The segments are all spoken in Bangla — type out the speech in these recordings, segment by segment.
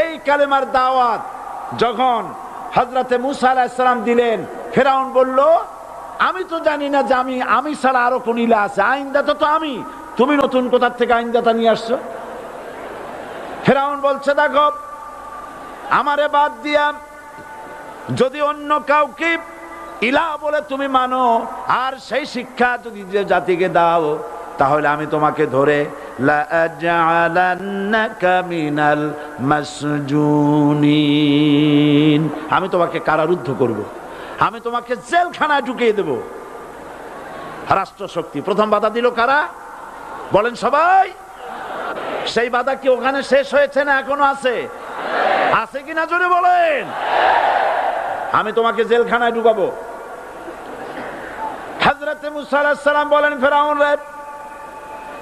এই কালেমার দাওয়াত যখন হজরতে মুসা আলাহিসাল্লাম দিলেন, ফেরাউন বলল, আমি তো জানি না যে আমি আমি ছাড়া আরও কোন ইলা আছে। আইনদাতা তো আমি। তুমি নতুন কোথার থেকে আইনদাতা নিয়ে আসছো? ফেরাউন বলছে, দেখো, আমারে বাদ দিয়া যদি অন্য কাউকে ইলা বলে তুমি মানো, আর সেই শিক্ষা যদি জাতিকে দাও তাহলে আমি তোমাকে ধরে আমি তোমাকে কারারুদ্ধ করব। আমি তোমাকে জেলখানায় ঢুকিয়ে দেব। রাষ্ট্রশক্তি, প্রথম বাধা দিল কারা? বলেন সবাই। সেই বাধা কি ওখানে শেষ হয়েছে না এখনও আছে? আছে কিনা জোরে বলেন। আমি তোমাকে জেলখানায় ঢুকাবো। হাজরতে মুসালাম বলেন, ফেরাউন রে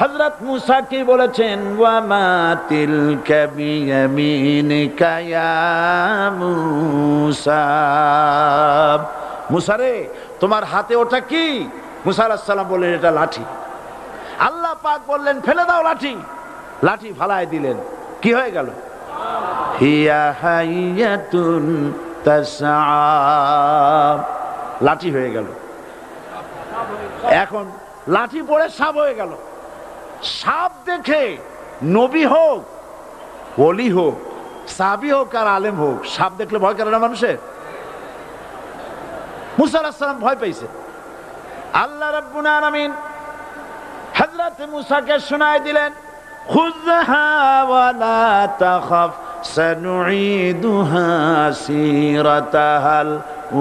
হযরত মুসা কি বলেছেন? ওয়া মা তিলকা বিয়ামিনিকা ইয়া মুসা। মুসা রে, তোমার হাতে ওটা কি? মুসা আলাইহিস সালাম বললেন, এটা লাঠি। আল্লাহ পাক বললেন, ফেলে দাও লাঠি। লাঠি ফালায় দিলেন। কি হয়ে গেল? লাঠি হয়ে গেল। এখন লাঠি পড়ে সাপ হয়ে গেল। সাপ দেখে নবী হোক অলি হোক, সাবি হোক আর আলেম হোক, সাপ দেখলে ভয় করে না মানুষের মুসা আলাহিস সালাম ভয় পাইছে আল্লাহ রাব্বুল আলামিন হযরত মুসাকে শোনায় দিলেন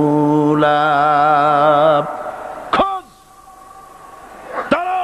উলা খোঁজ ধরো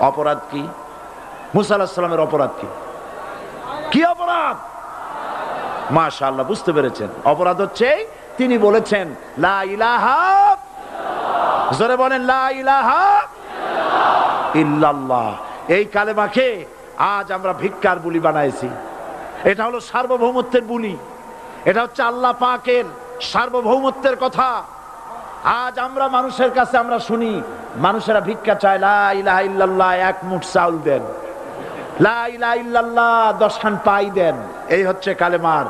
অপরাধ কি? মুসা অপরাধ কি? কি অপরাধ? মাশা আল্লাহ বুঝতে পেরেছেন। অপরাধ হচ্ছে, তিনি বলেছেন জোরে বলেন, লা ইলাহা এই কালেমাকে আজ আমরা ভিক্ষার বুলি বানাইছি। এটা হলো সার্বভৌমত্বের বুলি। এটা হচ্ছে আল্লাহ পাকের সার্বভৌমত্বের কথা। আজ আমরা মানুষের কাছে আমরা শুনি, মানুষেরা ভিক্ষা চায়, লা ইলাহা এক মুঠ চাউল দেন। ইল্লাল্লাহ দশখান পাই দেন। এই হচ্ছে কালেমার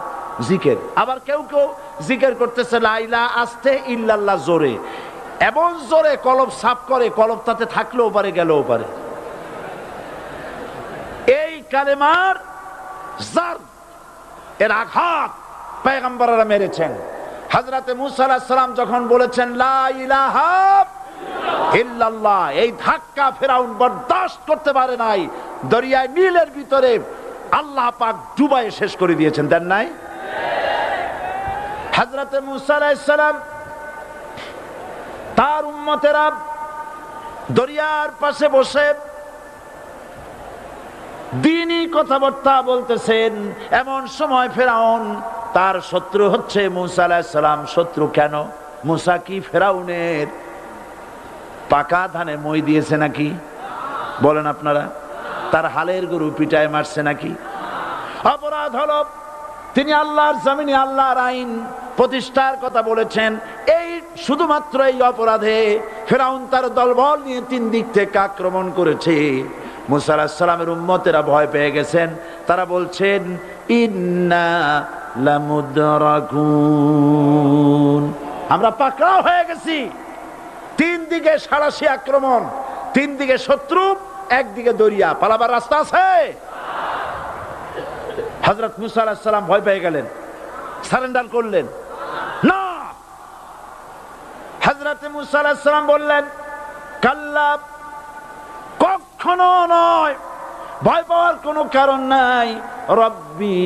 জিকের। আবার কেউ কেউ জিকের করতেছে, লা ইলাহা আস্তে ইল্লাল্লাহ জোরে। এমন জোরে কলব সাফ করে, কলব তাতে থাকলেও পারে, গেলেও পারে। এই কালেমার জার, এর আঘাত পেগম্বররা মেরেছেন। হজরতে মুসা আলাহিস সালাম যখন বলেছেন এই ধাক্কা ফেরাউন বরদাস্ত করতে পারে নাই। দরিয়ায় নীলের ভিতরে আল্লাহ পাক ডুবাই শেষ করে দিয়েছেন, দেন নাই? হজরতে মুসা আলাইহিস সালাম তার উম্মতেরা দরিয়ার পাশে বসে দিনই কথাবার্তা বলতেছেন। এমন সময় ফেরাউন তার শত্রু হচ্ছে মুসা আলাহিসাল্লাম শত্রু কেন? মুসা কি ফেরাউনের পাকা ধানে মই দিয়েছে নাকি? বলেন আপনারা। তার হালের গরু পিটায় মারছে নাকি? অপরাধ হল, তিনি আল্লাহর জমিনে আল্লাহর আইন প্রতিষ্ঠার কথা বলেছেন। এই শুধুমাত্র এই অপরাধে ফেরাউন তার দলবল নিয়ে তিন দিক থেকে আক্রমণ করেছে। মুসা আলাহিসাল্লামের উম্মতেরা ভয় পেয়ে গেছেন। তারা বলছেন আমরা পাকড়াও হয়ে গেছি। তিন দিকে সাড়াশি আক্রমণ, তিন দিকে শত্রু একদিকে দরিয়া। পালাবার রাস্তা আছে? হজরত মুসা আলাহিসাল্লাম ভয় পেয়ে গেলেন, সারেন্ডার করলেন। না! হজরত মুসা বললেন, কাল্লা কখনো নয় ভয় পাওয়ার কোনো কারণ নাই। রব্বি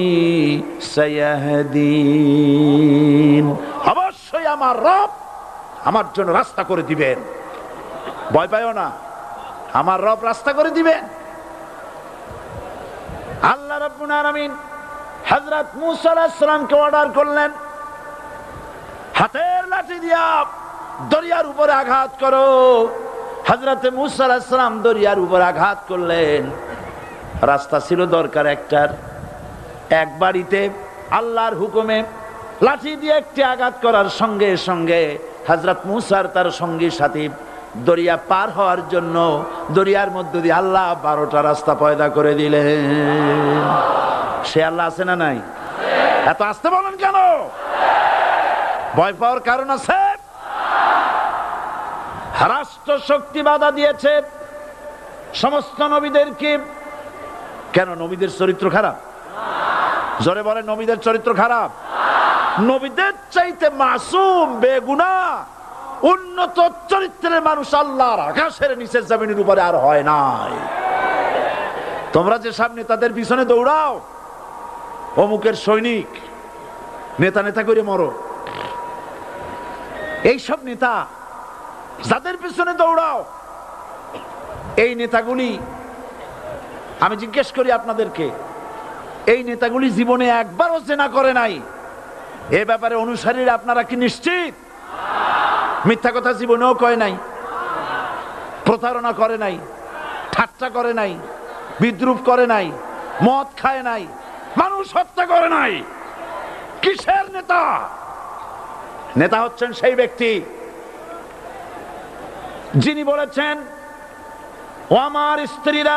সায়াহদিন। অবশ্যই আমার রব আমার জন্য রাস্তা করে দিবেন। ভয় পাইও না। আমার রব রাস্তা করে দিবেন। আল্লাহ রব্বুল আলামিন হযরত মূসা আলাইহিস সালামকে অর্ডার করলেন। হাতের লাঠি দিয়া দরিয়ার উপরে আঘাত করো। হজরতে মুসা আলাইহিস সালাম দরিয়ার উপরে আঘাত করলেন। রাস্তা ছিল দরকার একটার। এক বাড়িতে আল্লাহর হুকুমে লাঠি দিয়ে একটি আঘাত করার সঙ্গে সঙ্গে হজরত মুসার তার সঙ্গী সাথী দরিয়া পার হওয়ার জন্য দরিয়ার মধ্য দিয়ে আল্লাহ বারোটা রাস্তা পয়দা করে দিলেন। সে আল্লাহ আছে না নাই? এত আসতে বলেন কেন? ভয় পাওয়ার কারণ আছে? রাষ্ট্র শক্তি বাধা দিয়েছে। সমস্ত নবীদেরকে কেন নবীদের চরিত্র খারাপ? জোরে বলে নবীদের চরিত্র খারাপ? নবীদের চাইতে মাসুম, বেগুনা, উন্নত চরিত্রের মানুষ আল্লাহর আকাশের নিচের জমিনের উপরে আর হয় নাই। তোমরা যে সামনে তাদের পিছনে দৌড়াও, অমুকের সৈনিক, নেতা নেতা করে মরো। এইসব নেতা যাদের পিছনে দৌড়াও, এই নেতাগুলি আমি জিজ্ঞেস করি আপনাদেরকে, এই নেতাগুলি জীবনে একবারও জেনা করে নাই। এ ব্যাপারে অনুসারীরা আপনারা কি নিশ্চিত? মিথ্যা কথা জীবনেও কয় নাই, প্রতারণা করে নাই, ঠাট্টা করে নাই, বিদ্রুপ করে নাই, মদ খায় নাই, মানুষ হত্যা করে নাই। কিসের নেতা? নেতা হচ্ছেন সেই ব্যক্তি যিনি বলেছেন, ও আমার স্ত্রীরা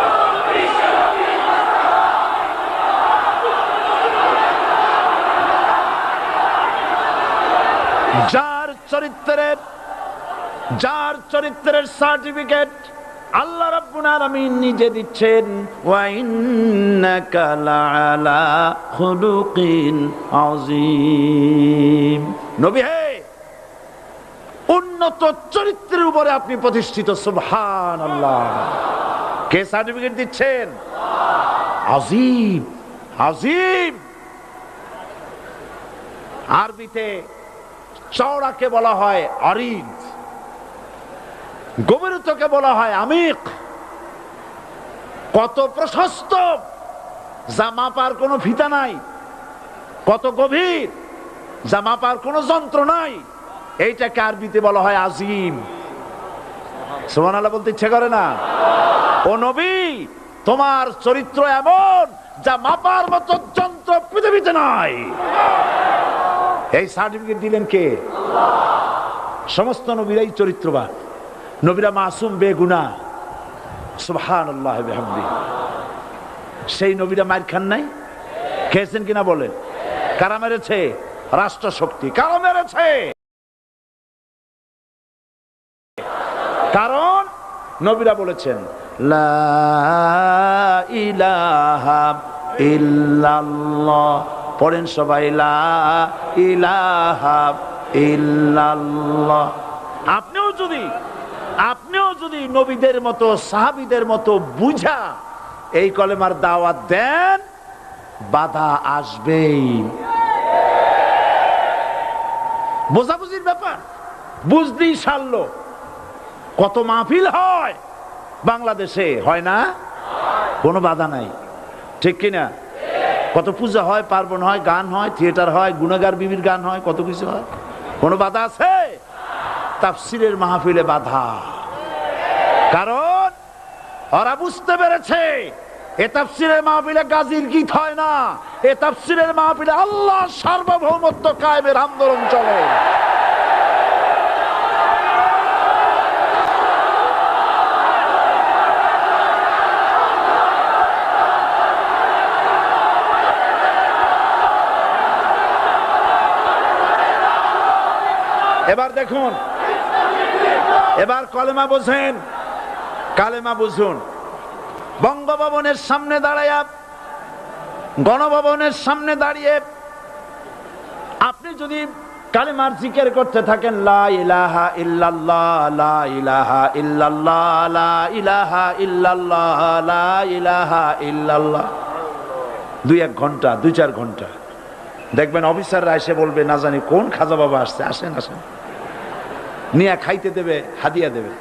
যার চরিত্রের যার চরিত্রের সার্টিফিকেট আল্লাহ রাব্বুল আলামিন নিজে দিচ্ছেন, ওয়া ইন্নাকা লাআলা খুলুকিন আযীম। নবী হে, উন্নত চরিত্রের উপরে আপনি প্রতিষ্ঠিত, সুবহানাল্লাহ। কে সার্টিফিকেট দিচ্ছেন? আজিম আজিম আরবিতে চওড়াকে বলা হয় অরিদ গভীরতাকে বলা হয় আমিক। কত প্রশস্ত। যা মাপার কোনো ফিতা নাই। কত গভীর। যা মাপার কোনো যন্ত্র নাই। এইটাকে আরবিতে বলা হয় আজিম। সোমান আল্লাহ বলতে ইচ্ছে করে না? ও নবী, তোমার চরিত্র এমন যা মাপার মতো যন্ত্র পৃথিবীতে নাই। এই সার্টিফিকেট দিলেন কে? সমস্ত নবীরাই চরিত্রবান। নবীরা মাসুম বেগুনা। সুবহান আল্লাহ সেই নবীরা মার খান নাই? খেয়েছেন কিনা বলেন? কারা মেরেছে? রাষ্ট্র শক্তি কারা মেরেছে? কারণ নবীরা বলেছেন, লা ইলাহা ইল্লাল্লাহ। পড়েন সবাই ইলাহা আপনিও যদি আপনিও যদি নবীদের মতো, সাহাবিদের মতো বুঝা এই কলেমার দাওয়াত দেন, বাধা আসবেই। বোঝাবুঝির ব্যাপার, বুঝতেই সারলো। কত মাহফিল হয় বাংলাদেশে, হয় না? কোনো বাধা নাই। ঠিক কিনা? কত পূজা হয়, পার্বণ হয়, গান হয়, থিয়েটার হয়, গুণাগার বিবির গান হয়, কত কিছু হয়। কোনো বাধা আছে? তাফসিরের মাহফিলে বাধা। কারণ ওরা বুঝতে পেরেছে, এ তাফসিরের মাহফিলে গাজীর গীত হয় না, এ তাফসিরের মাহফিলে আল্লাহ সার্বভৌমত্ব কায়েমের আন্দোলন চলে। এবার দেখুন। এবার কলেমা বোঝেন। কালেমা বুঝুন। বঙ্গভবনের সামনে দাঁড়াইয়া গণভবনের সামনে দাঁড়িয়ে আপনি যদি কালেমার জিকের করতে থাকেন দুই এক ঘণ্টা, দুই চার ঘণ্টা। দেখবেন অফিসাররা এসে বলবে, না জানি কোন খাজা বাবা আসছে, আসেন আসেন। নিয়ে খাইতে দেবে, হাদিয়া দেবে।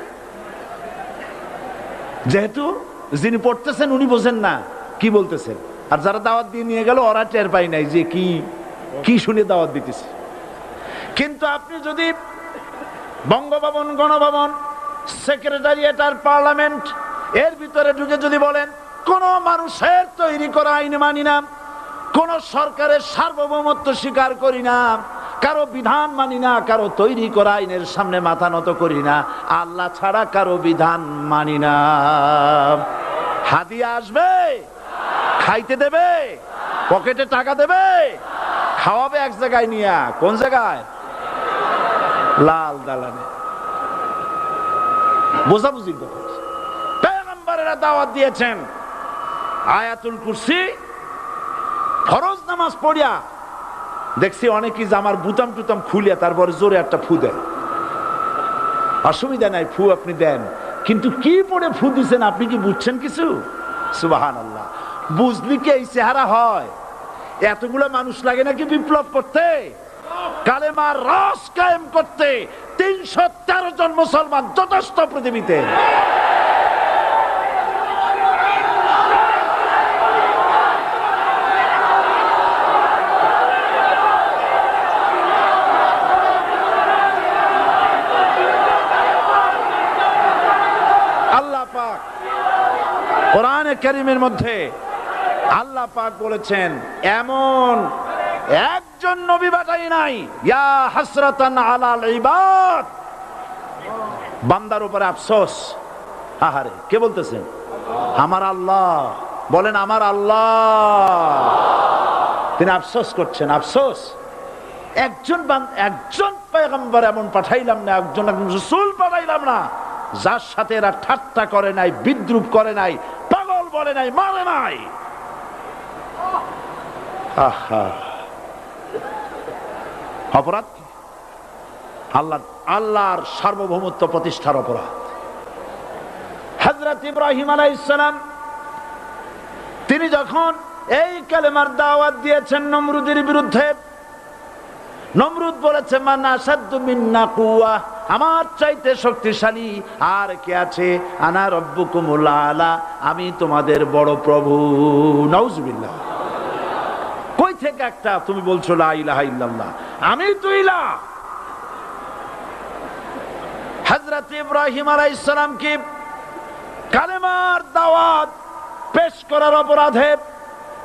যেহেতু যিনি পড়তেছেন উনি বোঝেন না কি বলতেছেন। আর যারা দাওয়াত দিয়ে নিয়ে গেল, ওরা টের পাই নাই যে কি কি শুনে দাওয়াত দিতেছে। কিন্তু আপনি যদি বঙ্গভবন, গণভবন সেক্রেটারিয়েট আর পার্লামেন্ট, এর ভিতরে ঢুকে যদি বলেন, কোন মানুষের তৈরি করা আইন মানি না, কোন সরকারের সার্বভৌমত্ব স্বীকার করি না কারও বিধান মানি না, কারও তৈরি করা আইনের সামনে মাথা নত করি না। আল্লাহ ছাড়া কারও বিধান মানি না। হাদিয়া আসবে? খাইতে দেবে? পকেটে টাকা দেবে? খাওয়াবে এক জায়গায় নিয়া। কোন জায়গায়? লাল দালানে। বোঝাবুঝির কথা দাওয়াত দিয়েছেন। আয়াতুল কুরসি। ফরজ নামাজ পড়িয়া দেখছি অনেকেই জামার বুতাম টুতাম খুলিয়া তারপরে জোরে একটা ফু দেয়। অসুবিধা নাই, ফু আপনি দেন। কিন্তু কি পড়ে ফু দিচ্ছেন আপনি কি বুঝছেন কিছু? সুবাহান আল্লাহ বুঝলি কি এই চেহারা হয়? এতগুলো মানুষ লাগে নাকি বিপ্লব করতে? কালেমার রস কায়েম করতে তিনশো তেরো জন মুসলমান যথেষ্ট পৃথিবীতে আল্লাহ পাক কোরআনে কারিমের মধ্যে আল্লাহ পাক বলেছেন, এমন একজন নবী বাটাই নাই, ইয়া হাসরাতান আলাল ইবাদ। বান্দার উপরে আফসোস। আহারে, কে বলতেছেন? আমার আল্লাহ। বলেন, আমার আল্লাহ। তিনি আফসোস করছেন, আফসোস। একজন একজন পেগম্বর এমন পাঠাইলাম না একজন রসুল পাঠাইলাম না, যার সাথে এরা ঠাট্টা করে নাই, বিদ্রুপ করে নাই বলে নাই, মারে নাই। অপরাধ? আল্লাহ আল্লাহর সার্বভৌমত্ব প্রতিষ্ঠার অপরাধ। হজরত ইব্রাহিম আলাইসালাম তিনি যখন এই কালেমার দাওয়াত দিয়েছেন নমরুদের বিরুদ্ধে, নমরুদ বলেছে, মানা সাদ্দু মিন্না কুয়া আমার চাইতে শক্তিশালী। আর কে আছে? আনা রব্বুকুমুল আমি তোমাদের বড় প্রভু। নাউজুবিল্লাহ। কই থেকে একটা তুমি বলছো, লা আমি তো ইলা। ইব্রাহিম আলাইহিস সালাম কি কালেমার দাওয়াত পেশ করার অপরাধে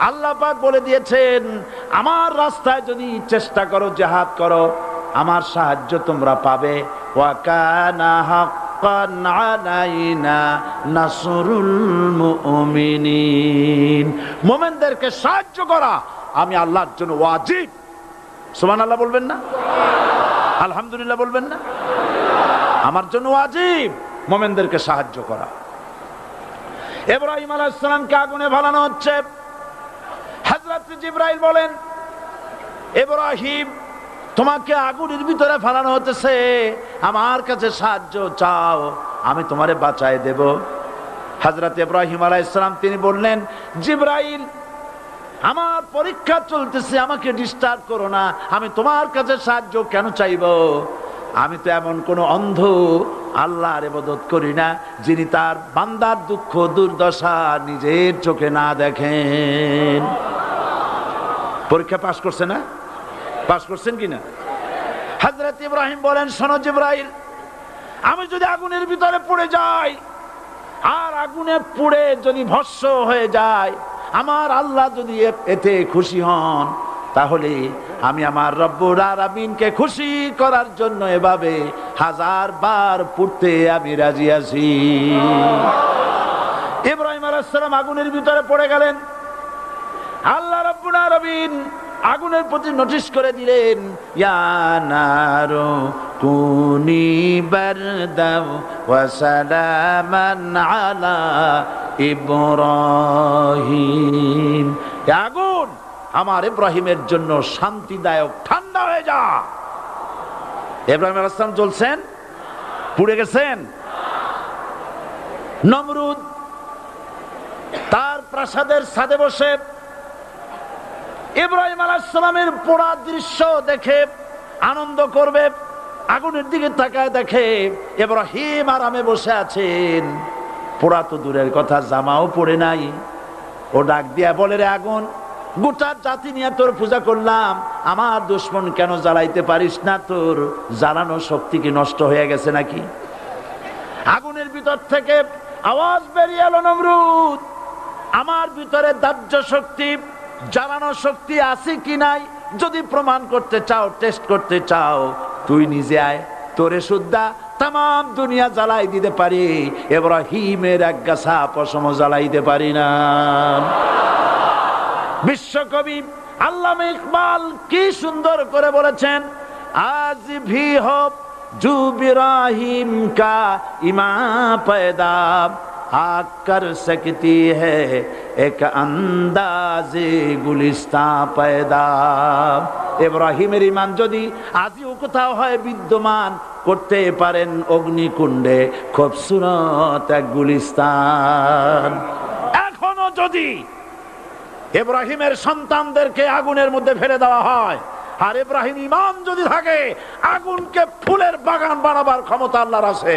আল্লাহ পাক বলে দিয়েছেন, আমার রাস্তায় যদি চেষ্টা করো, জেহাদ করো, আমার সাহায্য তোমরা পাবে। ওয়াকানা মুমিনিন। মুমিনদেরকে সাহায্য করা, আমি আল্লাহর জন্য ওয়াজিব। সুবহানাল্লাহ বলবেন না? আলহামদুলিল্লাহ বলবেন না? আমার জন্য ওয়াজিব। মোমেনদেরকে সাহায্য করা। এব্রাহিম আলাইসালামকে আগুনে ভালানো হচ্ছে। জিব্রাইল বলেন, এব্রাহিম, তোমাকে আগুনের ভিতরে ফেলানো হতেছে। আমার কাছে সাহায্য চাও, আমি তোমারে বাঁচায় দেব। হজরত ইব্রাহিম আলাহ ইসলাম তিনি বললেন, জিব্রাইল, আমার পরীক্ষা চলতেছে, আমাকে ডিস্টার্ব করো না। আমি তোমার কাছে সাহায্য কেন চাইব? আমি তো এমন কোন অন্ধ আল্লাহর এবাদত করি না, যিনি তার বান্দার দুঃখ দুর্দশা নিজের চোখে না দেখেন। পরীক্ষা পাশ করছে না? পাশ করছেন কি না হজরত ইব্রাহিম বলেন, শোনো জিব্রাইল, আমি যদি আগুনের ভিতরে পড়ে যাই, আর আগুনে পুড়ে যদি ভস্য হয়ে যায়, আমার আল্লাহ যদি এতে খুশি হন, তাহলে আমি আমার রব্বুর আরামিনকে খুশি করার জন্য এভাবে হাজার বার পুড়তে আমি রাজি আছি। ইব্রাহিম আলাইসালাম আগুনের ভিতরে পড়ে গেলেন। আল্লাহ আগুনের প্রতি নোটিশ করে দিলেন আগুন আমার ইব্রাহিমের জন্য শান্তিদায়ক, ঠান্ডা হয়ে যা। ইব্রাহিম সালাম চলছেন পুড়ে গেছেন? নমরুদ তার প্রাসাদের ছাদে বসে ইব্রাহিম আলাইসালামের পোড়া দৃশ্য দেখে আনন্দ করবে, আগুনের দিকে তাকায় দেখে ইব্রাহিম আরামে বসে আছেন। পোড়া তো দূরের কথা, জামাও পড়ে নাই। ও ডাক দিয়া বলে, রে আগুন, গোটা জাতি নিয়ে তোর পূজা করলাম। আমার দুশ্মন কেন জ্বালাইতে পারিস না? তোর জ্বালানো শক্তি কি নষ্ট হয়ে গেছে নাকি? আগুনের ভিতর থেকে আওয়াজ বেরিয়ে এলো, নমরুদ, আমার ভিতরে দাহ্য শক্তি জ্বালানো শক্তি আছে কি নাই? যদি প্রমাণ করতে চাও টেস্ট করতে চাও, তুই নিজে আয়। তোরে সুদ্ধা তাম দুনিয়া জ্বালাই দিতে পারি। এবার হিমের এক গাছা পশম জ্বালাইতে পারি না। বিশ্বকবি আল্লামা ইকবাল কি সুন্দর করে বলেছেন, আজ ভি হোক জুবিরাহিম কা ইমা पैदा आग कर सकती है एक अंदाज गुलिस्ता पैदा এব্রাহিমের ইমান যদি আজও কোথাও হয় বিদ্যমান করতে পারেন অগ্নিকুণ্ডে খুব সুরত এক গুলিস্তান এখনো যদি ইব্রাহিমের সন্তানদেরকে আগুনের মধ্যে ফেলে দেওয়া হয় আর ইব্রাহিম ইমান যদি থাকে আগুনকে ফুলের বাগান বানাবার ক্ষমতা আল্লাহর আছে